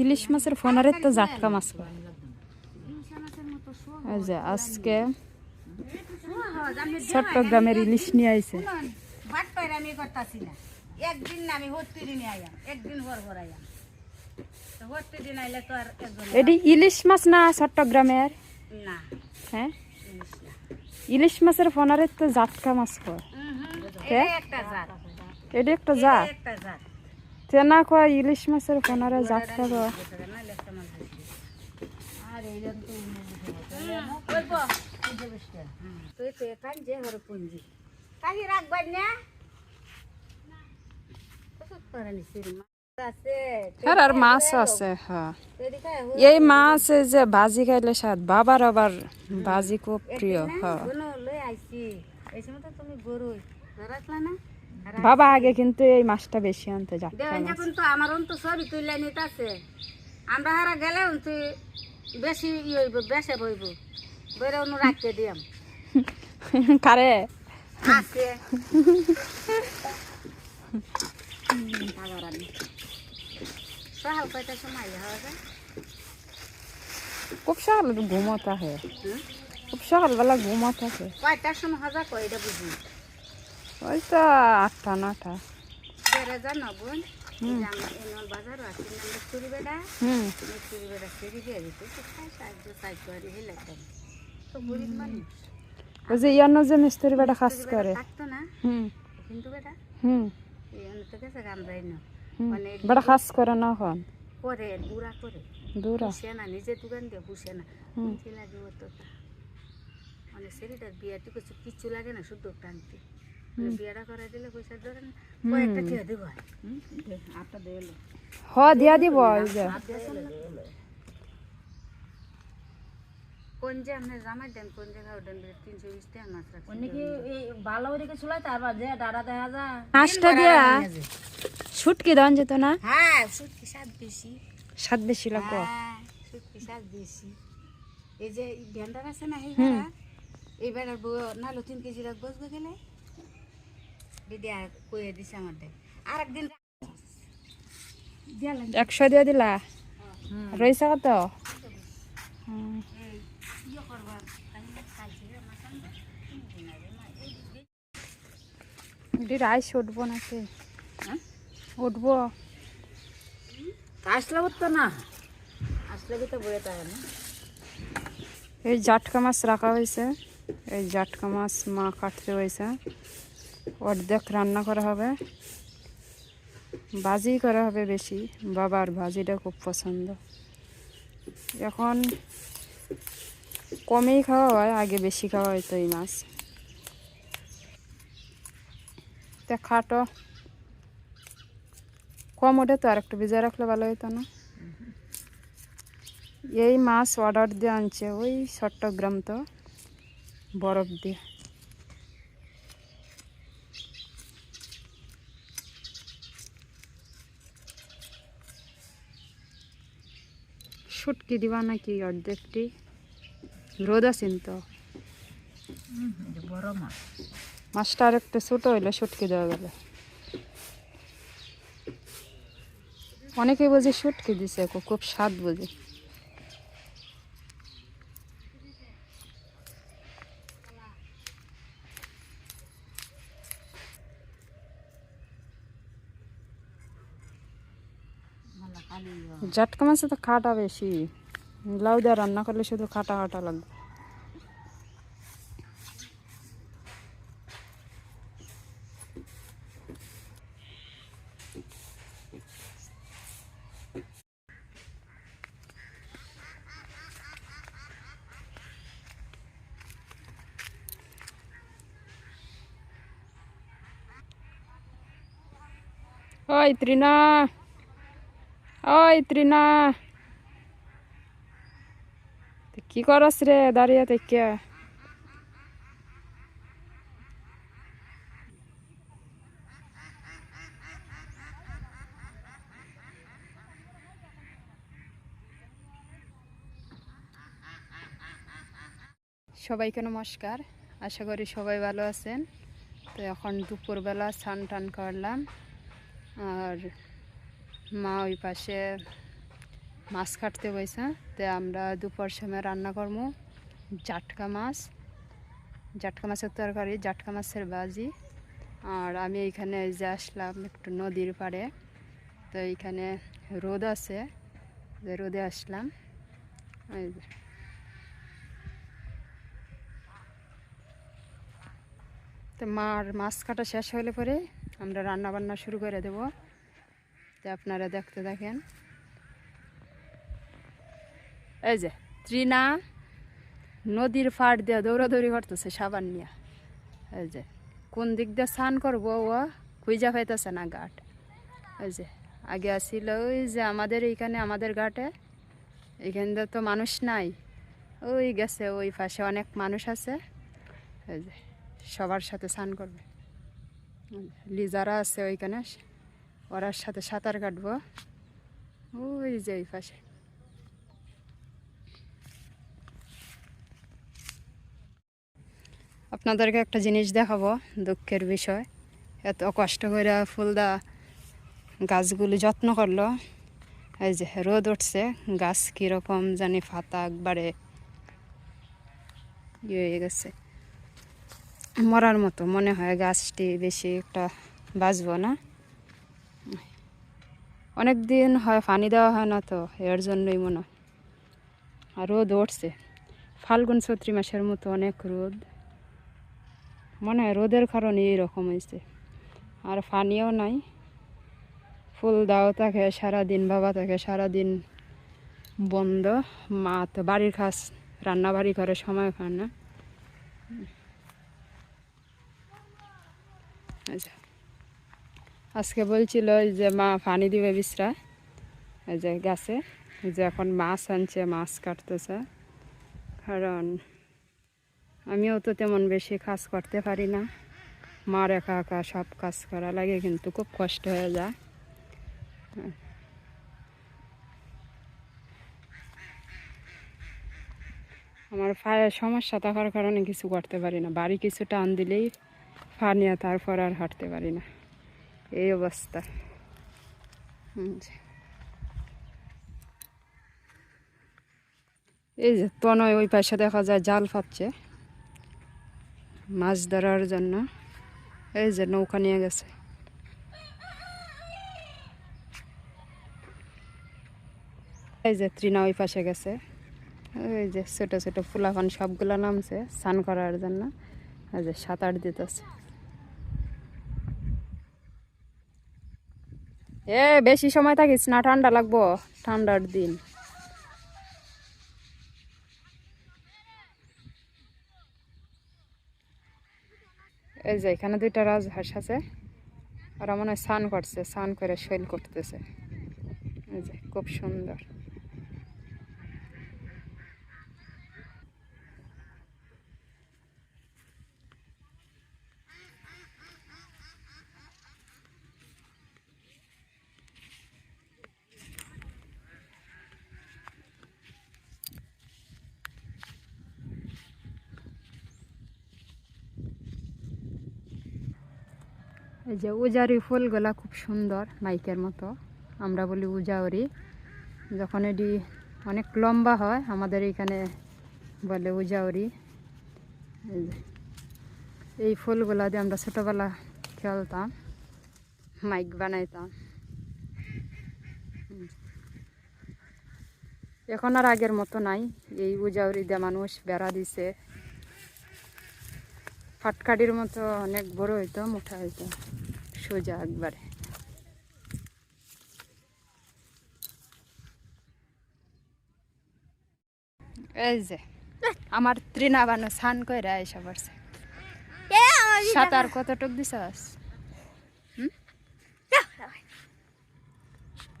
ইলিশ মাছের ফোনারের তো জাটকা মাছ কয়। ইলিশা মাছের মতো সহজ এই যে আজকে চট্টগ্রামের ইলিশ নিয়ে আইছে। এটি ইলিশ মাছ না চট্টগ্রামের? হ্যাঁ? ইলিশ মাছের ফোনারের তো জাটকা মাছ একটা জাত। এটা একটা জাত। তেনা কয় ইলিশ মাছের ফোনারে। আর তো তুই তো এখান যে হর পুঞ্জি কাহি রাখবার না কত মাছ আছে আর মাছ আছে হ্যাঁ এই মাছ যে ভাজি খাইলে স্বাদ বাবার আবার ভাজি খুব প্রিয় হ্যাঁ তুমি গরুই রাখলা না বাবা আগে কিন্তু এই মাছটা বেশি আনতে দেবেন মাছ তো আমার তো সবই তুইলে নিতাছে। আমরা হারা গেলেও তুই বেশি ই হইব বেসে বইব। বেড়ে অনু রাখতে দিয়াম। কারে? আছে। খুব সকালে ঘুমোতে হয়। হুম? খুব সকালবেলা ঘুমোতে হয়। কয়টার সময় হাজার কয়টা বুঝি? ওই তো আটটা নটা। যে মিস্ত্রি ওই যে ইয়ান্ন যে বেটা মিস্ত্রি করে। না? হুম। কিন্তু বেটা হুম। গেছে আমরা মানে বেটা কাজ করে না এখন? করে বুড়া করে। দূরা পুষে না নিজে দোকান দিয়ে পুষে না। লাগে মানে বিয়াটি কিছু কিচ্ছু লাগে না শুধু টানতে না হ দিয়া দিব কোন যে আপনার জামাই দেন কোন ওদেন তিনশো বিশ টাকা মাছ রাখছেন অনেকে এই ভালো করে চুলাই তারপর যে ডাটা দেখা যায় মাছটা দিয়া শুটকি দেওয়া যেত না? হ্যাঁ সুটকি স্বাদ বেশি। স্বাদ বেশি লাগবো হ্যাঁ সুটকি স্বাদ বেশি। এই যে ভেন্ডার আছে না এই বেড়া এই বেড়ার বউ নালো তিন কেজি রাখ বসবে গেলে? দিদি আর কয়ে দিছে আমার আর একদিন একশো দিয়ে দিলা? রয়েছে কত? এটি রাইস উঠবো নাকি? হ্যাঁ? উঠবো। আসলে তো না। আসলে তো না? এই জাটকা মাছ রাখা হয়েছে। এই জাটকা মাছ মা কাটতে হয়েছে। অর্ধেক রান্না করা হবে। ভাজি করা হবে বেশি। বাবার ভাজিটা খুব পছন্দ। এখন কমেই খাওয়া হয়, আগে বেশি খাওয়া হয়তো এই মাছ। তা খাটো। কম ওঠে তো আর একটু ভিজে রাখলে ভালো হতো না। এই মাছ অর্ডার দিয়ে আনছে ওই চট্টগ্রাম তো, বরফ দিয়ে। শুটকি দিবা নাকি অর্ধেকটি? রোদ আছেন তো? বড় মাছ মাছটা আর একটু ছোটো হইলে শুটকি দেওয়া গেলে অনেকেই বুঝি শুটকি দিছে খুব স্বাদ বুঝি জাটকা মাছে তো খাটা বেশি লাউ দিয়ে রান্না করলে শুধু খাটা খাটা লাগবে ওই ত্রিনা ওই ত্রিনা। কি করস রে দাঁড়িয়ে থেকে? সবাইকে নমস্কার, আশা করি সবাই ভালো আছেন। তো এখন দুপুরবেলা স্নান টান করলাম, আর মা ওই পাশে মাছ কাটতে বইছে। তো আমরা দুপুর সময় রান্না করব জাটকা মাছ। জাটকা মাছের তরকারি, জাটকা মাছের ভাজি। আর আমি এইখানে এই যে আসলাম একটু নদীর পাড়ে। তো এইখানে রোদ আছে যে রোদে আসলাম। তো মার মাছ কাটা শেষ হলে পরে আমরা রান্না বান্না শুরু করে দেব। তো আপনারা দেখতে দেখেন। এই যে, ত্রিনা নদীর ফাট দিয়ে দৌড়াদৌড়ি করতেছে সাবান নিয়ে। এই যে, কোন দিক দিয়ে স্নান করব ও? খুঁজা পাইতেছে না ঘাট। এই যে, আগে আসছিল ওই যে আমাদের এইখানে, আমাদের ঘাটে। এইখানে তো মানুষ নাই। ওই গেছে, ওই পাশে অনেক মানুষ আছে। এই যে, সবার সাথে স্নান করবে। লিজারা আছে ওইখানে ওরার সাথে সাঁতার কাটবো। ওই যে ওই পাশে। আপনাদেরকে একটা জিনিস দেখাবো দুঃখের বিষয়। এত কষ্ট করে ফুলদা গাছগুলি যত্ন করল। এই যে রোদ উঠছে, গাছ কীরকম জানি ফাতা একবারে ইয়ে হয়ে গেছে। মরার মতো মনে হয় গাছটি বেশি একটা বাঁচবো না। অনেক দিন হয়, পানি দেওয়া হয় না তো, এর জন্যই মনে হয়। আর রোদ উঠছে। ফাল্গুন চৈত্রি মাসের মতো অনেক রোদ। মনে হয় রোদের কারণে এইরকম হয়েছে। আর পানিও নাই। ফুল দাও থাকে সারাদিন বাবা থাকে সারাদিন বন্ধ। মা তো বাড়ির কাজ রান্না বাড়ি করে, সময় পায় না। আচ্ছা। আজকে বলছিল যে মা পানি দিবে বিশ্রা, এই যে গাছে যে এখন মাছ আনছে, মাছ কাটতেছে। কারণ আমিও তো তেমন বেশি কাজ করতে পারি না। মার একা একা সব কাজ করা লাগে, কিন্তু খুব কষ্ট হয়ে যায়। আমার পায়ের সমস্যা থাকার কারণে কিছু করতে পারি না। বাড়ি কিছু টান দিলেই ফানিয়া তারপর আর হাঁটতে পারি না। এই অবস্থা। এই যে তনয় ওই পাশে দেখা যায় জাল পাচ্ছে মাছ ধরার জন্য। এই যে নৌকা নিয়ে গেছে। এই যে তৃণা ওই পাশে গেছে। এই যে ছোটো ছোটো ফুলাফান সবগুলো নামছে স্নান করার জন্য। এই যে সাঁতার দিতেছে। এ, বেশি সময় থাকিস না, ঠান্ডা লাগবো, ঠান্ডার দিন। এই যে, এখানে দুইটা রাজহাঁস আছে, ওরা মনে হয় স্নান করছে, স্নান করে শৈল করতেছে। এই যে, খুব সুন্দর। এই যে উজারি ফুলগুলা খুব সুন্দর মাইকের মতো। আমরা বলি উজাউরি যখন এটি অনেক লম্বা হয়, আমাদের এখানে বলে উজাউরি এই ফুলগুলা দিয়ে আমরা ছোটোবেলা খেলতাম, মাইক বানাইতাম। এখন আর আগের মতো নাই। এই উজাউরি দিয়ে মানুষ বেড়া দিছে। ফাটকাটির মতো অনেক বড় হইতো, মোটা হইতো। সোজা একবারে এই যে, আমার তৃণাবানো স্নান করে এসে পড়ছে। সাঁতার কতটুক দিছস?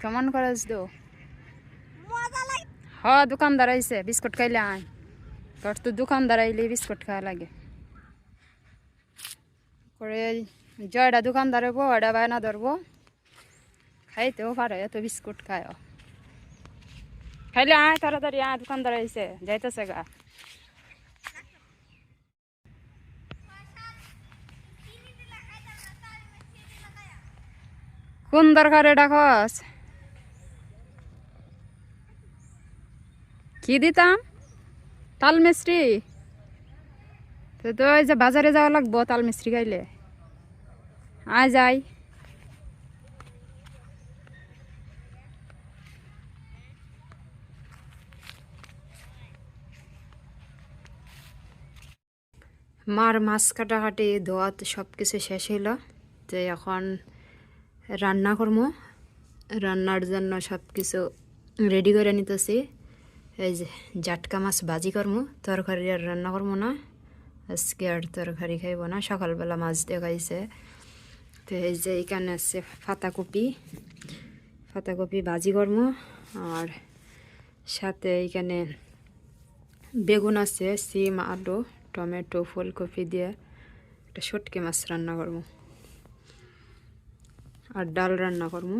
কেমন করস দো? হ, দোকানদার আইছে, বিস্কুট খাইলে আয়। তোর তো দোকানদার আইলে বিস্কুট খাওয়া লাগে। করে জয়টা দোকানদার হব ওটা বায়না ধরবো খাইতেও পারো, এত বিস্কুট খায় খাইলে আয়, তাড়াতাড়ি আয়, দোকানদার হয়েছে যাইতেছে গা। কোন দরকার এটা খস কি দিতাম? তাল মিস্ত্রি তো ওই যে বাজারে যাওয়া লাগবো তাল মিস্ত্রি খাইলে। আয়। যাই মার মাছ কাটাকাটি ধোয়াত সব কিছু শেষ হইল তো এখন রান্না করব রান্নার জন্য সব কিছু রেডি করে নিতেছি। এই যে জাটকা মাছ ভাজি করব তরকারি আর রান্না করব না। আজকে আর তরকারি খাইব না, সকালবেলা মাছ দিয়ে খাইছে তো এই যে এখানে আছে পাতাকপি পাতাকপি ভাজি করব আর সাথে এইখানে বেগুন আছে, সিম, আলু, টমেটো, ফুলকপি দিয়ে একটা শুটকি মাছ রান্না করব। আর ডাল রান্না করব।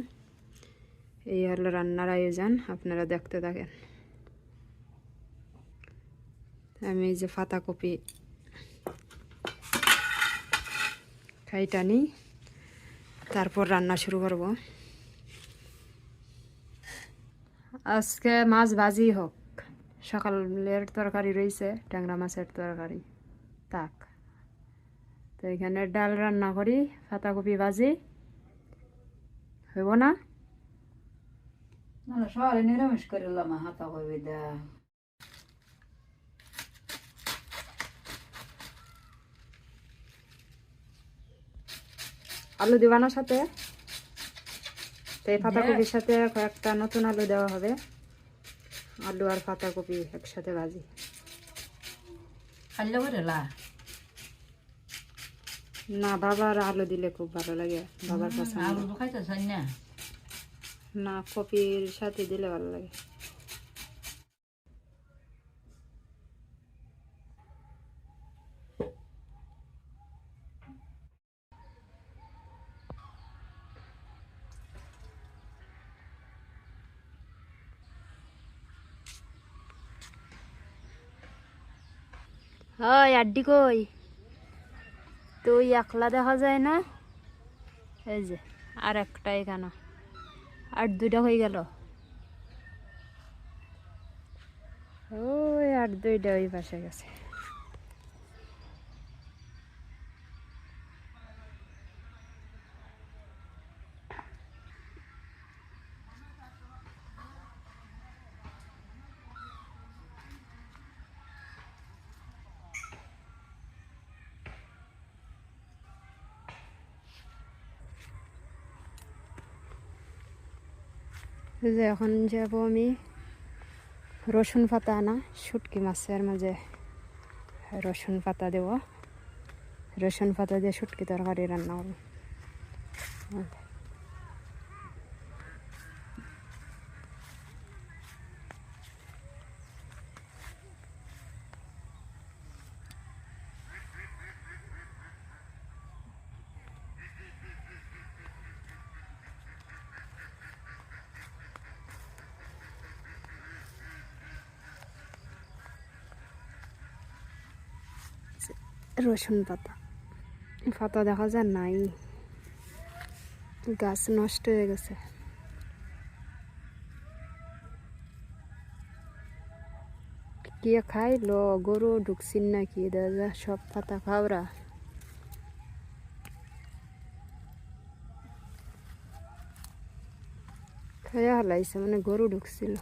এই হলো রান্নার আয়োজন, আপনারা দেখতে থাকেন। আমি যে পাতাকপি খাইটা নিই। তারপর রান্না শুরু করব। আজকে মাছ ভাজি হোক। সকালের তরকারি রয়েছে ট্যাংরা মাছের তরকারি তাক। তো এখানে ডাল রান্না করি পাতাকপি ভাজি। হইব না? না সকালে নিরামিষ করিলাম হাতা কবি দা আলু দিবা না সাথে? তো এই পাতাকপির সাথে কয়েকটা নতুন আলু দেওয়া হবে। আলু আর পাতাকপি একসাথে ভাজি। না বাবার আলু দিলে খুব ভালো লাগে বাবার পছন্দ। না কপির সাথে দিলে ভালো লাগে। হয়, আড্ডি কই? তুই একলা দেখা যায় না? এই যে, আর একটা এখানে। আর দুইটা হয়ে গেল। ওই আর দুইটা ওই পাশে গেছে। যে এখন যাব আমি রসুন পাতা আনা শুটকি মাছের মাঝে রসুন পাতা দেব। রসুন পাতা দিয়ে শুটকি তরকারি রান্না করব। রসুন পাতা। পাতা দেখা যায় নাই। গাছ নষ্ট হয়ে গেছে। কে খাইলো গরু ঢুকছিন নাকি? দাদা, সব পাতা খাওরা। খাইয়া হালাইছে মানে গরু ঢুকছিল।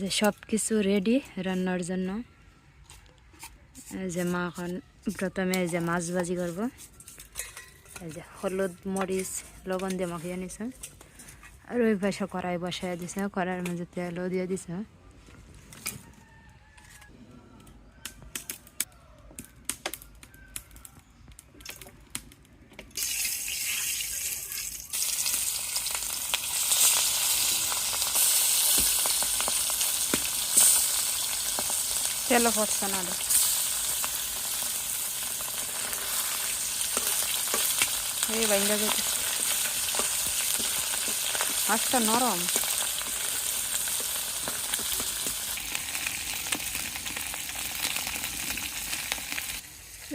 যে সব কিছু রেডি রান্নার জন্য। যে মা এখন প্রথমে যে মাছ ভাজি করব। যে হলুদ, মরিচ, লবণ দিয়ে মাখিয়ে নিছে। আর ওই পাশে কড়াই বসাই দিছে। কড়াইয়ের মাঝে তেলও দিয়ে দিছে। না রে। এই বাইঙ্গা নরম।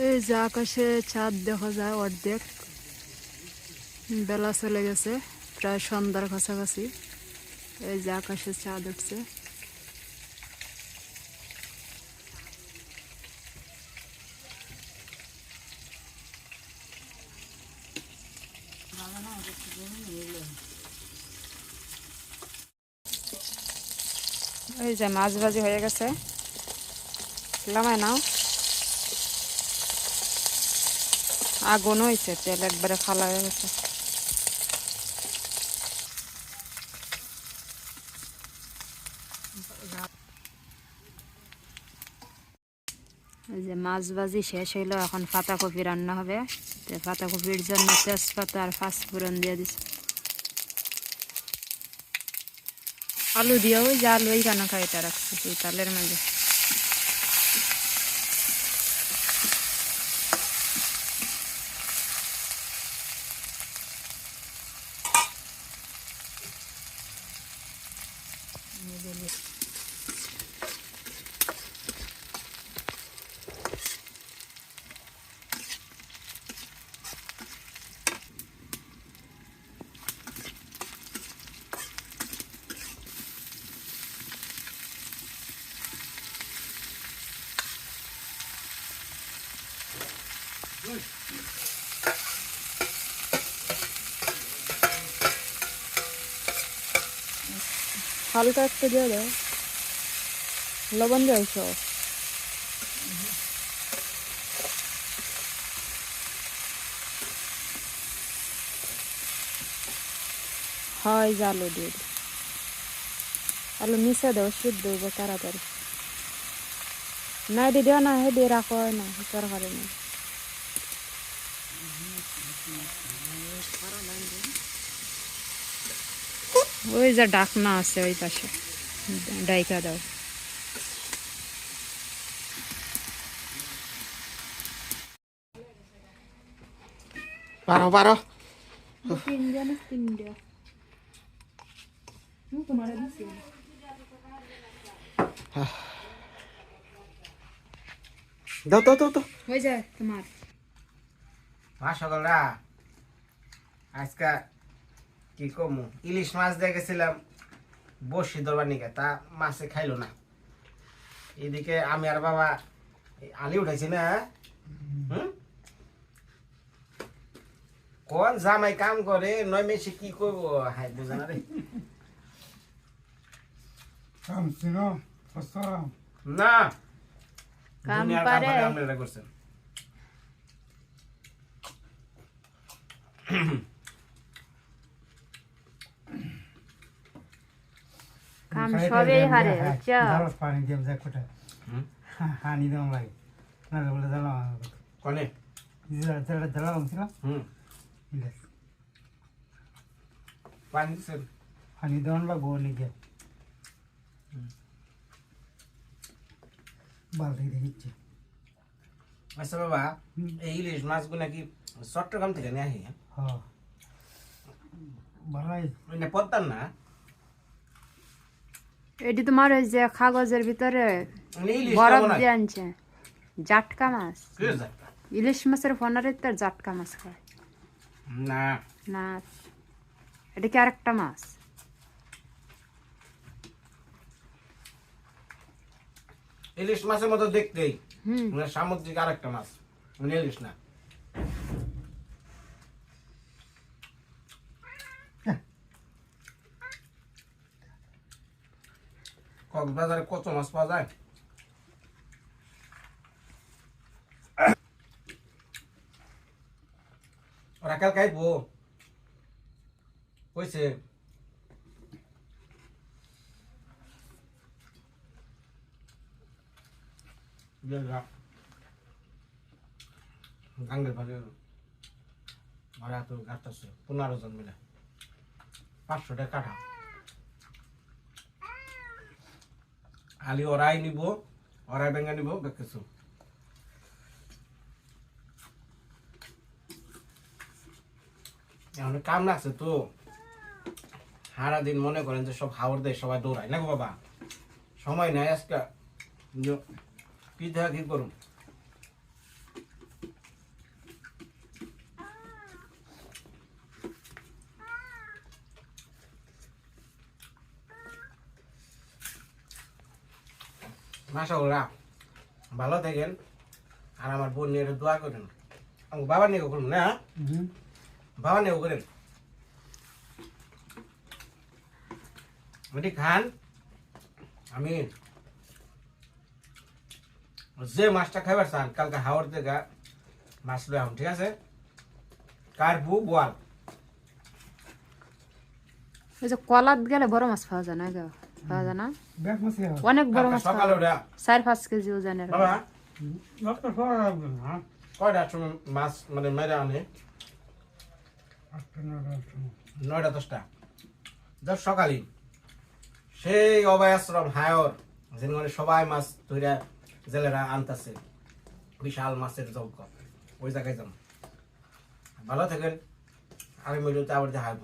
এই যে আকাশে চাঁদ দেখা যায় অর্ধেক। বেলা চলে গেছে, প্রায় সন্ধ্যার কাছাকাছি। এই যে আকাশে চাঁদ উঠছে এই যে মাছ ভাজি হয়ে গেছে। লামায় নাও। আগুন হয়েছে তেল একবারে ফালা হয়ে গেছে। যে মাছ ভাজি শেষ হইল, এখন পাতাকপি রান্না হবে। পাতাকপির জন্য তেজপাতা আর পাঁচফোড়ন দিয়ে দিচ্ছে আলু দিয়েও যে আলু এইখানে খাইটা রাখছে এই তালের মাঝে। হালকা একটু দিয়ে দাও লবণ দেয় সব হয় যে আলু দিয়ে আলু মিশে দাও, সিদ্ধ হইব তাড়াতাড়ি। না এটি দিও না হেডি রাখো হয় না তরকারি না। ওই যে ডাকনা আছে ওই পাশে। ডাইকা দাও। পারো পারো। তিনজন তিনটা তোমার দাও দাও দাও দাও। হয়ে যায় তোমার। মা সকালরা আজকে কি কমু? ইলিশ মাছ দিয়ে গেছিলাম বসি ধরবার নিকে তা মাছে খাইলো না। এদিকে আমি আর বাবা আলি উঠাইছি না হুম? কোন জামাই কাম করে নয় মেসে কি করব? হাই বুঝা না রে। কাম ছিল না। কাম পারে। আপনারা করছেন কাম সবেই হারে বুঝছ পানি দিয়ে যায় কোটা হুম? হানি দেওয়া লাগে না বলে জ্বালাম কনে জ্বালাম ছিল হুম পানি দিছেন হানি দেওয়ান লাগবো নাকি বালতি দেখিচ্ছে আচ্ছা বাবা এই ইলিশ মাছগুলো কি চট্টগ্রাম থেকে নিয়ে আসি হ ভালাই ওই না পদ্মার না এটি তোমার ওই যে কাগজের ভিতরে মানে বরফ দিয়ে আনছে। জাটকা মাছ। ইলিশ মাছের ফোনারে তার জাটকা মাছ খায়। না। না। এটা কি আরেকটা মাছ? ইলিশ মাছের মতো দেখতেই। হুম। মানে সামুদ্রিক আরেকটা মাছ। মানে ইলিশ না। কক্সবাজারে কত মাছ পাওয়া যায়? ওরা খাইব। কইছে। পনেরো জন মিলে। পাঁচশো টাকা কাঠা। আলি ওরাই নিব, ওরাই বেঙ্গা নিব কিছু। এখন কাম আছে তো, সারাদিন মনে করেন যে সব হাওড় দেয়, সবাই দৌড়ায়। না বাবা, সময় নাই আজকে। পিঠা কি দেখা করুন ভালো থাকেন। আর আমার বোন নিয়ে দোয়া করেন। আমার বাবা নিয়ে করুন না বাবা নিয়ে করেন। ওটি খান আমি যে মাছটা খাইবার চান কালকে হাওড় থেকে মাছ লই আম ঠিক আছে? কারবু বোয়াল। ওই যে কলাত গেলে বড় মাছ পাওয়া যায় না গো? পাওয়া যায় না অনেক বড় মাছ। চার পাঁচ কেজি ওজনের কয়টার সময় মানে মেরে আনে? নয়টা দশটা। দশ সকালে। সেই অভয় আশ্রম হায়র যেখানে সবাই মাছ ধরে জেলেরা আনতেছে। বিশাল মাছের যজ্ঞ। ওই জায়গায় যাম। ভালো থাকেন। আগামী ভিডিওতে আবার দেখা হইব।